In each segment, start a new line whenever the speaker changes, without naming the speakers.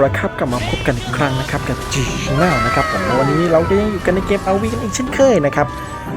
เอาละครับกลับมาพบกันอีกครั้งนะครับกับจีน่านะครับผมววันนี้เราก็ยังอยู่กันในเกมเอาวีกันอีกเช่นเคยนะครับ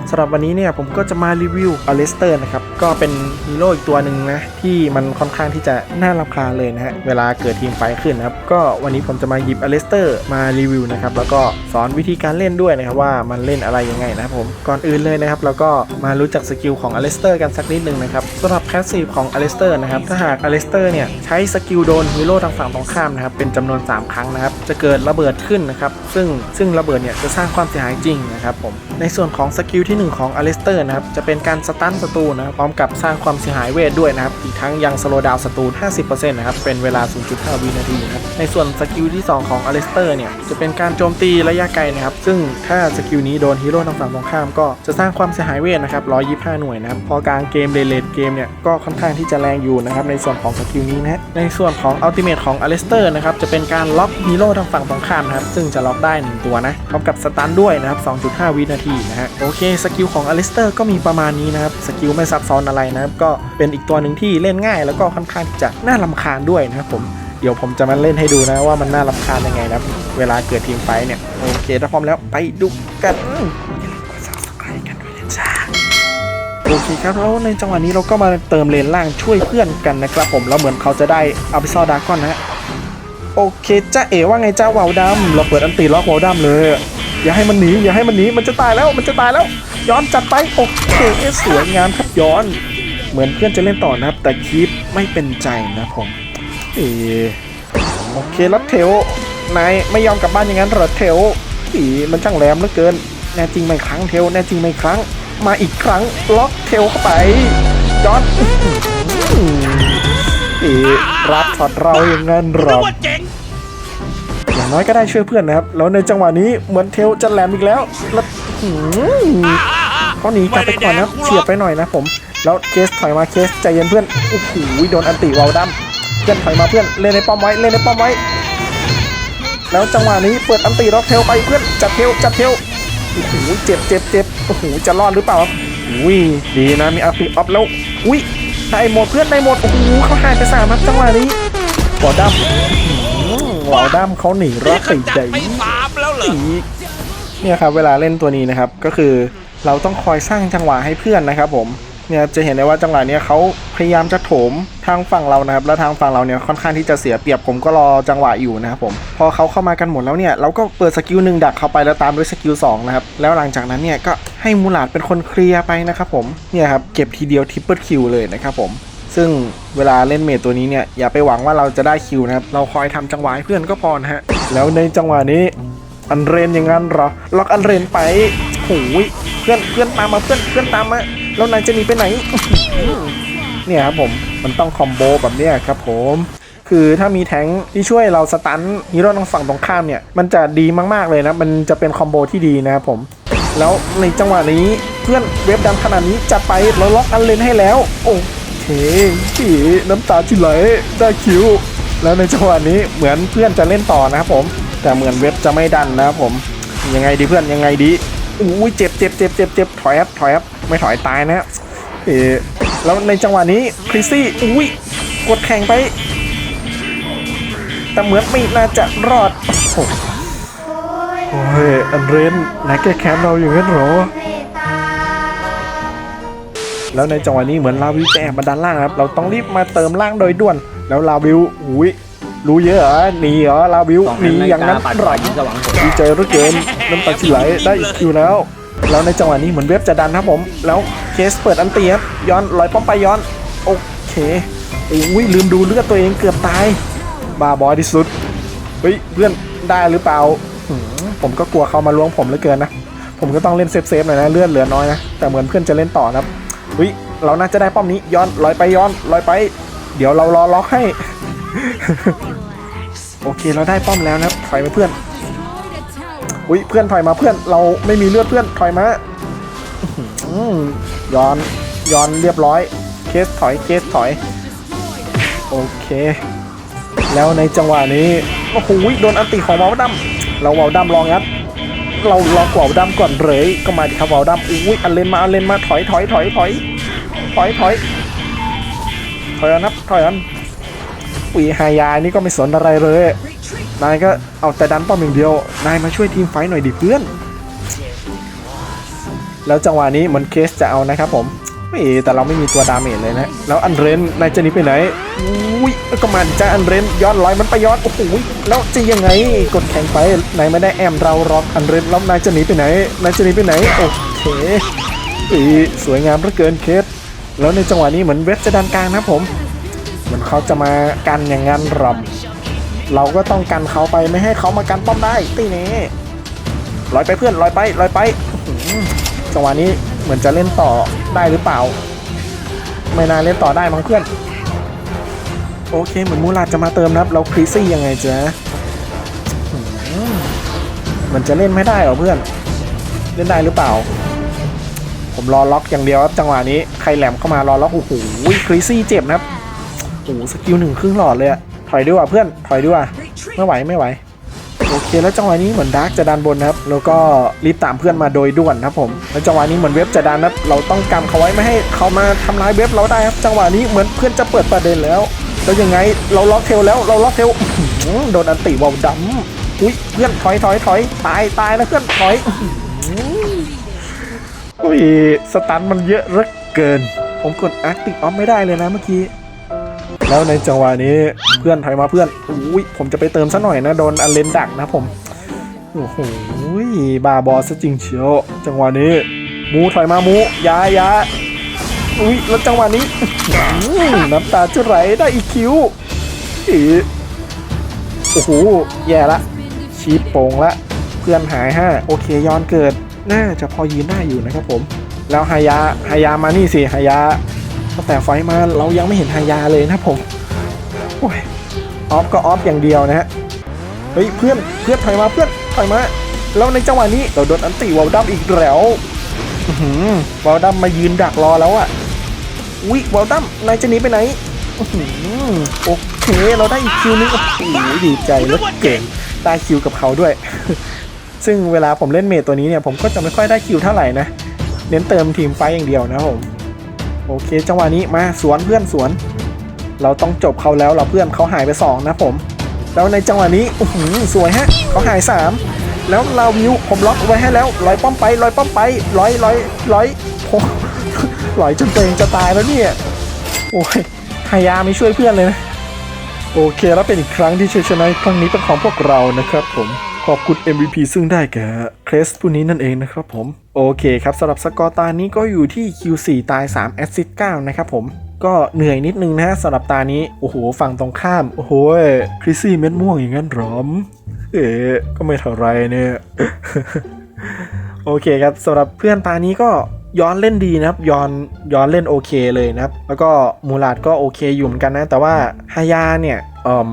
สำหรับวันนี้เนี่ยผมก็จะมารีวิวอเลสเตอร์นะครับก็เป็นฮีโร่อีกตัวหนึ่งนะที่มันค่อนข้างที่จะน่ารำคาญเลยนะฮะเวลาเกิดทีมไฟขึ้นนะครับก็วันนี้ผมจะมาหยิบอเลสเตอร์มารีวิวนะครับแล้วก็สอนวิธีการเล่นด้วยนะครับว่ามันเล่นอะไรยังไงนะครับผมก่อนอื่นเลยนะครับเราก็มารู้จักสกิลของอเลสเตอร์กันสักนิดนึงนะครับสำหรับแพสซีฟของอเลสเตอร์นะครับถ้าหากอเลสเตอร์เนี่ยใช้สกิลโดนฮีโร่ทางฝั่งตรงข้ามนะครับเป็นจำนวน 3 ครั้งนะครับจะเกิดระเบิดขึ้นนะครับซึ่งซึ่งระเบิดเนี่ยจะสร้างความเสียหายจริงนะครับผมในส่วนของสกิลที่ 1 ของอเลสเตอร์นะครับจะเป็นการสตันศัตรูนะพร้อมกับสร้างความเสียหายเวทด้วยนะครับอีกทั้งยังสโลดาวศัตรู 50%นะครับเป็นเวลา 0.5 วินาทีนะครับ ในส่วนสกิลที่ 2 ของอเลสเตอร์เนี่ย จะเป็นการโจมตีระยะไกลนะครับ ซึ่งถ้าสกิลนี้โดนฮีโร่ทางฝั่งตรงข้ามก็จะสร้างความเสียหายเวทนะครับ125 หน่วยนะครับ พอกลางเกมเลเลดเกมเนี่ย ก็ค่อนข้างที่จะแรงอยู่นะครับในส่วนของสกิลนี้นะฮะในส่วนของอัลติเมทของอเลสเตอร์นะครับจะเป็นการล็อกฮีโร่ทางฝั่งตรงข้ามนะครับซึ่งจะล็อกได้ 1 ตัวนะพร้อมกับสตันด้วยนะครับ 2.5 วินาทีนะฮะโอเคสกิลของอเลสเตอร์ก็มีประมาณนี้นะครับสกิลไม่ซับซ้อนอะไรนะครับก็เป็นอีกตัวหนึ่งที่เล่นง่าย แล้วก็ค่อนข้างที่จะน่ารำคาญด้วยนะครับผม เดี๋ยวผมจะมาเล่นให้ดูนะว่ามันน่ารำคาญยังไงนะ เวลาเกิดทีมไฟเนี่ย โอเคถ้าพร้อมแล้วไปดูกันโอเคครับแล้วในจังหวะนี้เราก็มาเติมเลนล่างช่วยเพื่อนกันนะครับผมแล้วเหมือนเขาจะได้อาบิซอดากอนนะโอเคจ้าเอ๋ว่าไงจ้าวาวดำเราเปิดอันตีล็อกวาวดำเลย อย่าให้มันหนีอย่าให้มันหนีมันจะตายแล้วมันจะตายแล้ว ย้อนจัดไปโอเคสวยงามครับย้อน เหมือนเพื่อนจะเล่นต่อนะครับ แต่คีปไม่เป็นใจนะผม ออโอเคแล้วเทลนายไม่ยอมกลับบ้านอย่างนั้นเหรอเทลอีมันช่างแหลมเหลือเกิน แน่จริงไม่ครั้งเทลแน่จริงไม่ครั้ง มาอีกครั้งล็อกเทลเข้าไปจอดอีรับช็อตเราอย่างนั้นเหรอ
ว่าเจ๋ง
อย่างน้อยก็ได้ช่วยเพื่อนนะครับ แล้วในจังหวะนี้เหมือนเทลจะแหลมอีกแล้วแล้วเขาหนีกลับไปก่อนนะเฉียบไปหน่อยนะผม แล้วเคสถอยมาเคสใจเย็นเพื่อนโอ้โหโดนอันติวอลดัม เพื่อนถอยมาเพื่อนเล่นในป้อมไว้เล่นในป้อมไว้ แล้วจังหวะนี้เปิดอันติล็อกเทลไปเพื่อนจับเทลจับเทลโอ้โหเจ็บเจ็บเจ็บโอ้โหจะรอดหรือเปล่าครับอุ้ยดีนะมีอัพปีออฟแล้วอุ้ยได้หมดเพื่อนได้หมดโอ้โหเขาหายไปสามครับจังหวะนี้วอลดัมอื้อหือวอลดัมเขาหนีรอดไป
จัด
ได้
ไปสามแล้วเหรอ
อีกเนี่ยครับเวลาเล่นตัวนี้นะครับก็คือเราต้องคอยสร้างจังหวะให้เพื่อนนะครับผม เนี่ยจะเห็นได้ว่าจังหวะเนี้ยเขาพยายามจะโถมทางฝั่งเรานะครับ แล้วทางฝั่งเราเนี่ยค่อนข้างที่จะเสียเปรียบผมก็รอจังหวะอยู่นะครับผมพอเขาเข้ามากันหมดแล้วเนี่ยเราก็เปิดสกิลหนึ่งดักเข้าไปแล้วตามด้วยสกิลสองนะครับแล้วหลังจากนั้นเนี่ยก็ให้มูลาดเป็นคนเคลียร์ไปนะครับผมเนี่ยครับเก็บทีเดียวทริปเปิลคิวเลยนะครับผมซึ่งเวลาเล่นเมทตัวนี้เนี่ยอย่าไปหวังว่าเราจะได้คิวนะครับเราคอยทำจังหวะให้เพื่อนก็พอนะฮะแล้วในจังหวะนี้อันเรนอย่างนั้นเหรอล็อกอันเรนไปโอ้ยเพื่อนเพื่อนตามมาเพื่อนเพื่อนตามมา แล้วนายจะหนีไปไหน เนี่ยครับผมมันต้องคอมโบแบบเนี้ยครับผมคือถ้ามีแทงที่ช่วยเราสตันฮีโร่ทางฝั่งตรงข้ามเนี่ย มันจะดีมากๆเลยนะ มันจะเป็นคอมโบที่ดีนะครับผม แล้วในจังหวะนี้เพื่อนเว็บดังขนาดนี้จัดไปเราล็อกอันเลนให้แล้ว โอเคที่น้ำตาจิไหลได้คิว แล้วในจังหวะนี้เหมือนเพื่อนจะเล่นต่อนะครับผม แต่เหมือนเว็บจะไม่ดันนะครับผม ยังไงดีเพื่อนยังไงดี อุ้ยเจ็บเจ็บเจ็บเจ็บเจ็บถอยครับถอยครับไม่ถอยตายนะฮะเออแล้วในจังหวะนี้คริสซี่อุ้ยกดแข่งไปแต่เหมือนไม่น่าจะรอดโอ้โหอ้ยอันเรนนายแก้แค้นเราอย่างนั้นหรอ แล้วในจังหวะนี้เหมือนลาวิวจะแอบมาด้านล่างครับ เราต้องรีบมาเติมล่างโดยด่วน แล้วลาวิวอุ้ย รู้เยอะเหรอหนีเหรอลาวิวหนีอย่างนั้นหรอ
สว่าง
ดีใจเหลือเกินน้ำตาชิไหลได้อีกคิวแล้ว แล้วในจังหวะนี้เหมือนเว็บจะดันครับผม แล้วเคสเปิดอันตีครับย้อนลอยป้อมไปย้อน โอเคอุ้ยลืมดูเลือดตัวเองเกือบตายบาบอยที่สุดเฮ้ยเพื่อนได้หรือเปล่าหืมผมก็กลัวเขามาล้วงผมเหลือเกินนะผมก็ต้องเล่นเซฟเซฟๆหน่อยนะเลือดเหลือน้อยนะแต่เหมือนเพื่อนจะเล่นต่อนะครับเฮ้ยเราน่าจะได้ป้อมนี้ย้อนลอยไปย้อนลอยไป เดี๋ยวเรารอล็อกให้ โอเคเราได้ป้อมแล้วนะครับถอยไปเพื่อนอุ้ยเพื่อนถอยมาเพื่อนเราไม่มีเลือดเพื่อนถอยมาอื้อหือย้อนย้อนเรียบร้อย เคสถอยเคสถอย โอเค แล้วในจังหวะนี้โอ้โหโดนอันติของวาลดัมเราวาลดัมลองงัดเราลองวาลดัมก่อนเลยก็มาดิครับวาลดัมอุ้ยอันเลนมาอันเลนมาถอยถอยถอยถอยถอยถอยถอยออนนับถอยออน ปีหายานี่ก็ไม่สนอะไรเลย นายก็เอาแต่ดันป้อมอย่างเดียว นายมาช่วยทีมไฟหน่อยดิเพื่อน แล้วจังหวะนี้เหมือนเคสจะเอานะครับผมเอ้ยแต่เราไม่มีตัวดาเมจเลยนะ แล้วอันเรนนายจะหนีไปไหนอุ้ยก็มาดิจ้าอันเรนย้อนลอยมันไปย้อนโอ้โหแล้วจะยังไงกดแข่งไปนายไม่ได้แอมเราร็อกอันเรนแล้วนายจะหนีไปไหนนายจะหนีไปไหนโอเคอีสวยงามเหลือเกินเคสแล้วในจังหวะนี้เหมือนเวสจะดันกลางนะผม เหมือนเขาจะมากันอย่างนั้นหรอเราก็ต้องกันเขาไปไม่ให้เขามากันป้อมได้ตีเน่ลอยไปเพื่อนลอยไปลอยไปจังหวะนี้เหมือนจะเล่นต่อได้หรือเปล่า ไม่น่าเล่นต่อได้มั้งเพื่อน โอเคเหมือนมูลาดจะมาเติมนะครับเราครีซี่ยังไงจ๊ะอื้อหือมันจะเล่นไม่ได้หรอเพื่อน เล่นได้หรือเปล่า ผมรอล็อกอย่างเดียวครับจังหวะนี้ใครแหลมเข้ามา รอล็อกโอ้โหครีซี่เจ็บนะครับ โอ้หสกิลหนึ่งครึ่งหลอดเลยอะถอยดีกว่าเพื่อนถอยดีกว่าไม่ไหวไม่ไหวโอเคแล้วจังหวะนี้เหมือนดาร์กจะดันบนนะครับ แล้วก็รีบตามเพื่อนมาโดยด่วนนะครับผมแล้วจังหวะนี้เหมือนเว็บจะดันนะเราต้องกันเขาไว้ไม่ให้เขามาทำร้ายเว็บเราได้ครับ จังหวะนี้เหมือนเพื่อนจะเปิดประเด็นแล้วแล้วยังไงเราล็อกเทลแล้วเราล็อกเทลโดนอันติวอลดัมอุ้ยเพื่อนถอยถอยถอยตายตายแล้วเพื่อนถอยอุ้ยสตันมันเยอะเหลือเกิน ผมกดอาร์ติกออฟไม่ได้เลยนะเมื่อกี้ แล้วในจังหวะนี้เพื่อนถอยมาเพื่อนอุ้ยผมจะไปเติมซะหน่อยนะโดนอันเลนดักนะผมโอ้โหบาบอซะจริงเชียวจังหวะนี้มูถอยมามูยายาอุ้ยแล้วจังหวะนี้น้ำตาจะไหลได้อีกคิวอีโอ้โหแย่ละชีพโป่งละเพื่อนหายห้าโอเคย้อนเกิด น่าจะพอยืนได้อยู่นะครับผม แล้วฮายาฮายามานี่สิฮายา ตั้งแต่ไฟมาเรายังไม่เห็นฮายาเลยนะผมโอ้ยออฟก็ออฟอย่างเดียวนะฮะเฮ้ยเพื่อนเพื่อนถอยมาเพื่อนถอยมาแล้วในจังหวะนี้เราโดนอันติวอลดัมอีกแล้ววอลดัมมายืนดักรอแล้วอะวิวอลดัมนายจะหนีไปไหนอโอเคเราได้อีกคิวนึงโอ้โหดีใจเหลือเก่งได้คิวกับเขาด้วย ซึ่งเวลาผมเล่นเมจตัวนี้เนี่ยผมก็จะไม่ค่อยได้คิวเท่าไหร่นะ เน้นเติมทีมไฟอย่างเดียวนะผม โอเค จังหวะนี้มาสวนเพื่อนสวน เราต้องจบเขาแล้วเราเพื่อนเขาหายไปสองนะผม แล้วในจังหวะนี้อื้อหือสวยฮะเขาหายสามแล้วเราวิวผมล็อกไว้ให้แล้วลอยป้อมไปลอยป้อมไปร้อยร้อยร้อยโอ้ลอยจนตัวเองจะตายแล้วเนี่ยโอ้ยหายาไม่ช่วยเพื่อนเลยนะโอเคแล้วเป็นอีกครั้งที่ชัยชนะครั้งนี้เป็นของพวกเรานะครับผม ขอบคุณ MVP ซึ่งได้แก่เครสผู้นี้นั่นเองนะครับผม โอเคครับสำหรับสกอร์ตานี้ก็อยู่ที่ Q4 ตาย 3 แอสซิสต์9นะครับผมก็เหนื่อยนิดนึงนะสำหรับตานี้ โอ้โหฝั่งตรงข้าม โอ้โหคริสซี่เม็ดม่วงอย่างนั้นหรอม เอ๋ก็ไม่เท่าไรเนี่ย โอเคครับสำหรับเพื่อนตานี้ก็ย้อนเล่นดีนะครับ ย้อนย้อนเล่นโอเคเลยนะครับ แล้วก็มูลาดก็โอเคอยู่เหมือนกันนะ แต่ว่าฮายาเนี่ยเอ่ม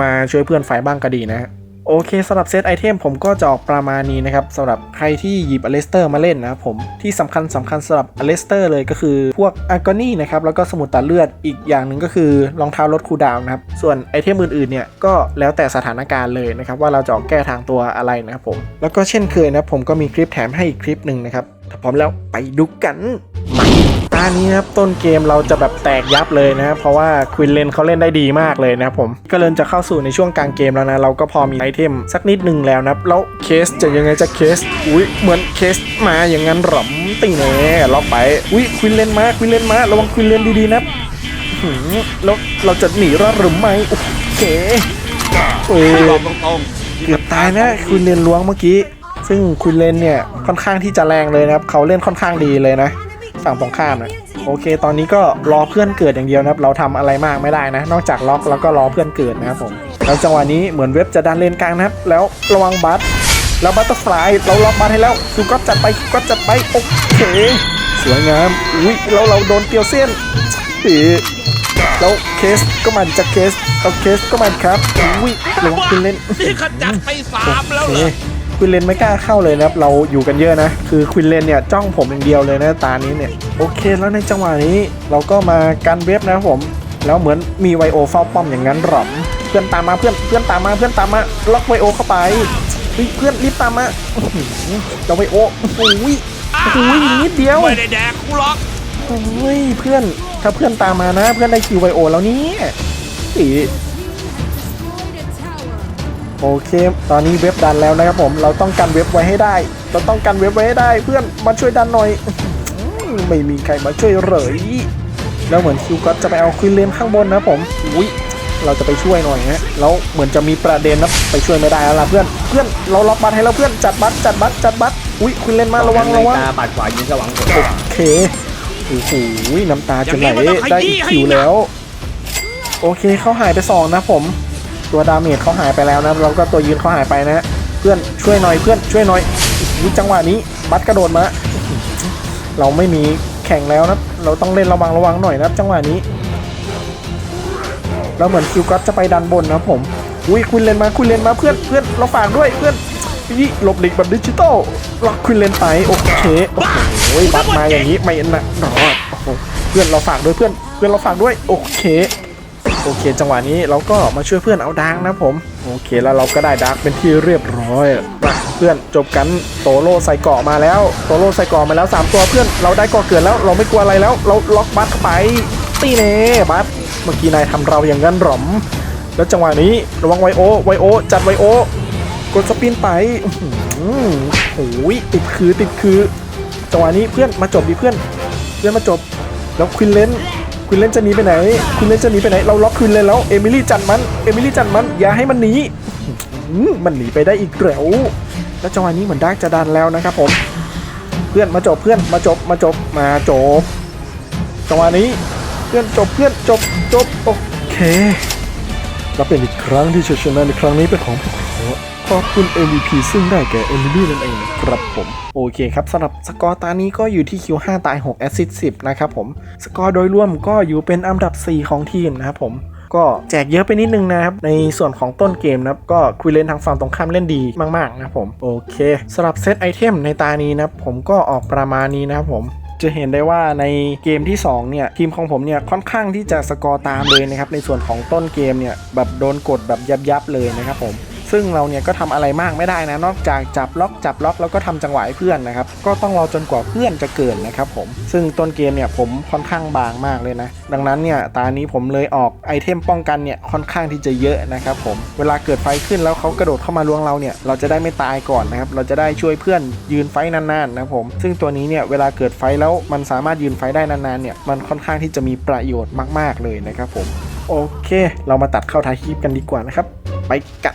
มาช่วยเพื่อนไฟบ้างก็ดีนะ โอเคสำหรับเซตไอเทมผมก็จะออกประมาณนี้นะครับสำหรับใครที่หยิบอเลสเตอร์มาเล่นนะครับผมที่สำคัญสำคัญสำหรับอเลสเตอร์เลยก็คือพวกอากอนี่นะครับแล้วก็สมุดตัดเลือดอีกอย่างหนึ่งก็คือรองเท้าลดคูดาวนะครับส่วนไอเทมอื่นๆเนี่ยก็แล้วแต่สถานการณ์เลยนะครับว่าเราจะออกแก้ทางตัวอะไรนะครับผมแล้วก็เช่นเคยนะผมก็มีคลิปแถมให้อีกคลิปหนึ่งนะครับถ้าพร้อมแล้วไปดูกันมาานี้นะครับต้นเกมเราจะแบบแตกยับเลยนะครับเพราะว่าควินเลนเขาเล่นได้ดีมากเลยนะครับผมก็เริ่มจะเข้าสู่ในช่วงกลางเกมแล้วนะเราก็พอมีไอเทมสักนิดหนึ่งแล้วนะครับแล้วเคสจะยังไงจะเคสอุ้ยเหมือนเคสมาอย่างนั้นหรอมติ่งแน่ล็อกไปอุ้ยควินเลนมาควินเลนมาระวังควินเลนดีๆนะครับหืมแล้วเราจะหนีรอดหรือไม่โอเคเอ้ย
บอกตรงๆ
เกือบตายนะคุณเลนล้วงเมื่อกี้ ซึ่งคุณเลนเนี่ยค่อนข้างที่จะแรงเลยนะครับ เขาเล่นค่อนข้างดีเลยนะ ฝั่งตรงข้ามนะโอเค ตอนนี้ก็รอเพื่อนเกิดอย่างเดียวนะครับ เราทำอะไรมากไม่ได้นะ นอกจากล็อกแล้วก็รอเพื่อนเกิดนะครับผมแล้วจังหวะนี้เหมือนเว็บจะดันเลนกลางนะครับ แล้วระวังบัตแล้วบัตเตอร์ฟลายเราล็อกบัตให้แล้วสุก็จัดไปก็จัดไปโอเคสวยงามอุ้ยแล้วเราโดนเตียวเส้นอีแล้วเคสก็มาจากเคสเอาเคสก็มาครับอุ้ยระวังคุณเล่น
นี่ขจัดไปสามแล้วเหรอ
ควินเลนไม่กล้าเข้าเลยนะครับเราอยู่กันเยอะนะ คือควินเลนเนี่ยจ้องผมอย่างเดียวเลยนะตานี้เนี่ยโอเคแล้วในจังหวะนี้เราก็มากันเว็บนะครับผมแล้วเหมือนมีไวโอเฝ้าป้อมอย่างนั้นหรอมเพื่อนตามมาเพื่อนเพื่อนตามมาเพื่อนตามมาล็อกไวโอเข้าไปเฮ้ยเพื่อนรีบตามมาอื้อหือเราไวโอโอ้โหโอ้โหนิดเดียว
ไม่ได้แดกกูหรอก
โอ้ยเพื่อนถ้าเพื่อนตามมานะ เพื่อนได้คิวไวโอแล้วเนี่ยอี โอโอเค ตอนนี้เว็บดันแล้วนะครับผม เราต้องกันเว็บไว้ให้ได้ เราต้องกันเว็บไว้ให้ได้ เพื่อนมาช่วยดันหน่อยอื้อหือไม่มีใครมาช่วยเลยแล้วเหมือนคิวก็จะไปเอาควินเลนข้างบนนะครับผม อุ้ยเราจะไปช่วยหน่อยฮะแล้วเหมือนจะมีประเด็นนะไปช่วยไม่ได้แล้วล่ะเพื่อน เพื่อนเราล็อกบัตรให้แล้วเพื่อน จัดบัตรจัดบัตรจัดบัตรอุ้ยควินเลนมาระวังระวัง
ตาปัดขวายิงสว่างผล
โอเคโอ้โหน้ำตาจะไหล
อย่างนี้มันต้องขยี้
ได้อีกคิว
ให้หนัก
แล้ว โอเคเขาหายไปสองนะผม ตัวดาเมจเขาหายไปแล้วนะเราก็ตัวยืนเขาหายไปนะเพื่อนช่วยหน่อยเพื่อนช่วยหน่อยนี่จังหวะนี้บัตกระโดดมา เราไม่มีแข่งแล้วนะเราต้องเล่นระวังระวังหน่อยนะจังหวะนี้แล้วเหมือนคิวก็จะไปดันบนนะผมอุ้ยคุณเลนมาคุณเลนมาเพื่อนเพื่อนเราฝากด้วยเพื่อนนี่หลบหลีกแบบดิจิตอลล็อกคุณเลนไปโอเคโอ้โหบัตมาอย่างนี้ไม่นะรอดโอ้โหเพื่อนเราฝากด้วยเพื่อนเพื่อนเราฝากด้วยโอเค โอเค จังหวะนี้เราก็มาช่วยเพื่อนเอาดาร์กนะผม โอเคแล้วเราก็ได้ดาร์กเป็นที่เรียบร้อยมาเพื่อนจบกันโตโร่ใส่เกาะมาแล้วโตโร่ใส่เกาะมาแล้ว 3 ตัวเพื่อนเราได้เกาะเกิดแล้วเราไม่กลัวอะไรแล้ว เราล็อกบัตเข้าไปตีเน่บัตเมื่อกี้นายทำเราอย่างนั้นหรอม แล้วจังหวะนี้ระวังไวโอไวโอจัดไวโอกดสปินไปอื้อหือโอ้ยติดคือติดคือจังหวะนี้เพื่อนมาจบดิเพื่อน เพื่อนมาจบ แล้วควินเลน ควินเล่นจะหนีไปไหนควินเล่นจะหนีไปไหน เราล็อกควินเลนแล้ว เอมิลี่จัดมัน เอมิลี่จัดมัน อย่าให้มันหนีมันหนีไปได้อีกแล้วแล้วจังหวะนี้เหมือนดาร์กจะดันแล้วนะครับผม เพื่อนมาจบเพื่อนมาจบมาจบมาจบจังหวะนี้เพื่อนจบเพื่อนจบจบโอเคและเป็นอีกครั้งที่ชัยชนะในครั้งนี้เป็นของพวกเขา ขอบคุณ MVP ซึ่งได้แก่เอมิลี่นั่นเองครับผมโอเคครับสำหรับสกอร์ตานี้ก็อยู่ที่คิว5ตาย6แอสซิสต์10 นะครับผม สกอร์โดยรวมก็อยู่เป็นอันดับ 4 ของทีมนะครับผมก็แจกเยอะไปนิดนึงนะครับ ในส่วนของต้นเกมนะครับ ก็คุยเลนทางฝั่งตรงข้ามเล่นดีมาก ๆ นะครับผม โอเคสำหรับเซตไอเทมในตานี้นะผมก็ออกประมาณนี้นะครับผมจะเห็นได้ว่าในเกมที่ 2 เนี่ย ทีมของผมเนี่ย ค่อนข้างที่จะสกอร์ตามเลยนะครับ ในส่วนของต้นเกมเนี่ย แบบโดนกดแบบยับยับๆเลยนะครับผม ซึ่งเราเนี่ยก็ทำอะไรมากไม่ได้นะ นอกจากจับล็อกจับล็อกแล้วก็ทำจังหวะให้เพื่อนนะครับ ก็ต้องรอจนกว่าเพื่อนจะเกิดนะครับผม ซึ่งต้นเกมเนี่ยผมค่อนข้างบางมากเลยนะ ดังนั้นเนี่ยตานี้ผมเลยออกไอเทมป้องกันเนี่ยค่อนข้างที่จะเยอะนะครับผม เวลาเกิดไฟขึ้นแล้วเขากระโดดเข้ามาล้วงเราเนี่ยเราจะได้ไม่ตายก่อนนะครับ เราจะได้ช่วยเพื่อนยืนไฟนานๆนะครับผม ซึ่งตัวนี้เนี่ยเวลาเกิดไฟแล้วมันสามารถยืนไฟได้นานๆเนี่ยมันค่อนข้างที่จะมีประโยชน์มาก ๆเลยนะครับผม โอเค เรามาตัดเข้าท้ายคลิปกันดีกว่านะครับ ไปกัน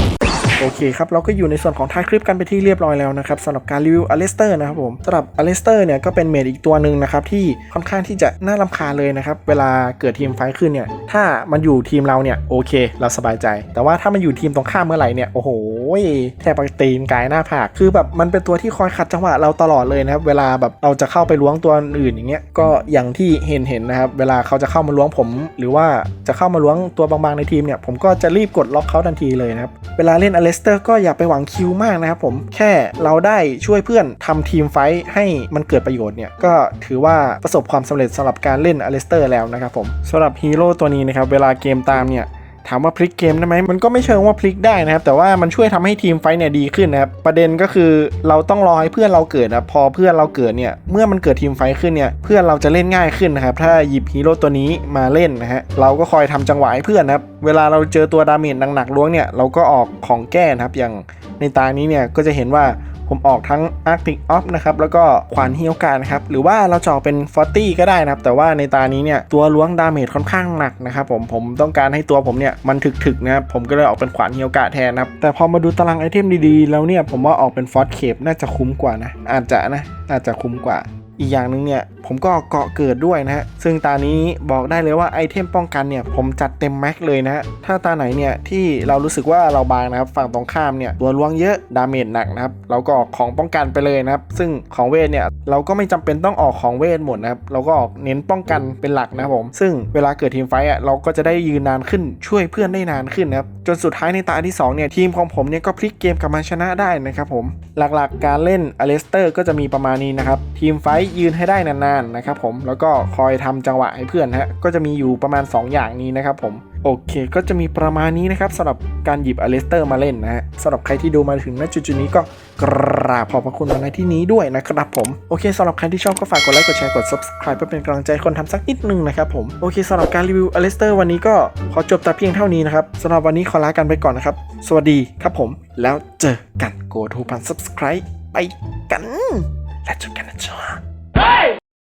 โอเคครับเราก็อยู่ในส่วนของท้ายคลิปกันไปที่เรียบร้อยแล้วนะครับสำหรับการรีวิวอเลสเตอร์นะครับผมสำหรับอเลสเตอร์เนี่ยก็เป็นเมดอีกตัวหนึ่งนะครับที่ค่อนข้างที่จะน่ารำคาญเลยนะครับเวลาเกิดทีมไฟขึ้นเนี่ยถ้ามันอยู่ทีมเราเนี่ยโอเค เราสบายใจ แต่ว่าถ้ามันอยู่ทีมตรงข้ามเมื่อไหร่เนี่ยโอ้โหแทบปตีนกายหน้าผากคือแบบมันเป็นตัวที่คอยขัดจังหวะเราตลอดเลยนะครับเวลาแบบเราจะเข้าไปล้วงตัวอื่นอย่างเงี้ยก็อย่างที่เห็นเห็นนะครับเวลาเขาจะเข้ามาล้วงผม หรือว่าจะเข้ามาล้วงตัวบางๆในทีมเนี่ยผมก็จะรีบกดล็อกเขาทันทีเลยนะครับเวลาเล่นอเลสเตอร์ก็อย่าไปหวังคิวมากนะครับผมแค่เราได้ช่วยเพื่อนทำทีมไฟท์ให้มันเกิดประโยชน์เนี่ยก็ถือว่าประสบความสำเร็จสำหรับการเล่นอเลสเตอร์แล้วนะครับผมสำหรับฮีโร่ตัวนี้นะครับเวลาเกมตามเนี่ย ถามว่าพลิกเกมได้ไหมมันก็ไม่เชิงว่าพลิกได้นะครับ แต่ว่ามันช่วยทำให้ทีมไฟเนี่ยดีขึ้นนะครับ ประเด็นก็คือเราต้องรอให้เพื่อนเราเกิดนะพอเพื่อนเราเกิดเนี่ยเมื่อมันเกิดทีมไฟขึ้นเนี่ยเพื่อนเราจะเล่นง่ายขึ้นนะครับถ้าหยิบฮีโร่ตัวนี้มาเล่นนะฮะเราก็คอยทำจังหวะให้เพื่อนนะครับเวลาเราเจอตัวดาเมจหนักๆล้วงเนี่ยเราก็ออกของแก้นะครับอย่างในตานี้เนี่ยก็จะเห็นว่า ผมออกทั้ง Arctic Off นะครับแล้วก็ขวานฮิโอกานะครับหรือว่าเราจะออกเป็น 40 ก็ได้นะครับแต่ว่าในตานี้เนี่ยตัวล้วงดาเมจค่อนข้างหนักนะครับผมผมต้องการให้ตัวผมเนี่ยมันถึกๆนะครับผมก็เลยออกเป็นขวานฮิโอกาแทนนะครับแต่พอมาดูตารางไอเทมดีๆ แล้วเนี่ยผมว่าออกเป็นฟอสเคปน่าจะคุ้มกว่านะอาจจะนะอาจจะคุ้มกว่าอีกอย่างหนึ่งเนี่ยผมก็เกาะเกิดด้วยนะฮะ ซึ่งตานี้บอกได้เลยว่าไอเทมป้องกันเนี่ยผมจัดเต็มแม็กเลยนะฮะ ถ้าตาไหนเนี่ยที่เรารู้สึกว่าเราบางนะครับ ฝั่งตรงข้ามเนี่ยตัวล้วงเยอะดาเมจหนักนะครับ เราก็ออกของป้องกันไปเลยนะครับ ซึ่งของเวทเนี่ยเราก็ไม่จำเป็นต้องออกของเวทหมดนะครับ เราก็ออกเน้นป้องกันเป็นหลักนะผม ซึ่งเวลาเกิดทีมไฟอะเราก็จะได้ยืนนานขึ้นช่วยเพื่อนได้นานขึ้นนะครับ จนสุดท้ายในตาที่สองเนี่ยทีมของผมเนี่ยก็พลิกเกมกลับมาชนะได้นะครับผม หลักๆการเล่นอเลสเตอร์ก็จะมีประมาณนี้นะครับทีมไฟยืนให้ได้นานานนะครับผมแล้วก็คอยทำจังหวะให้เพื่อนฮะก็จะมีอยู่ประมาณ 2 อย่างนี้นะครับผมโอเค ก็จะมีประมาณนี้นะครับสำหรับการหยิบอเลสเตอร์มาเล่นนะฮะสำหรับใครที่ดูมาถึงณจุดๆนี้ก็กราบขอบพระคุณมาในที่นี้ด้วยนะครับผม โอเคสำหรับใครที่ชอบก็ฝากกดไลค์กดแชร์กด subscribe เพื่อเป็นกำลังใจคนทำสักนิดนึงนะครับผมโอเคสำหรับการรีวิวอเลสเตอร์วันนี้ก็ขอจบแต่เพียงเท่านี้นะครับสำหรับวันนี้ขอลากันไปก่อนนะครับ สวัสดีครับผม แล้วเจอกัน go to พัน subscribe ไปกัน แล้วเจอกันนะจ๊ะ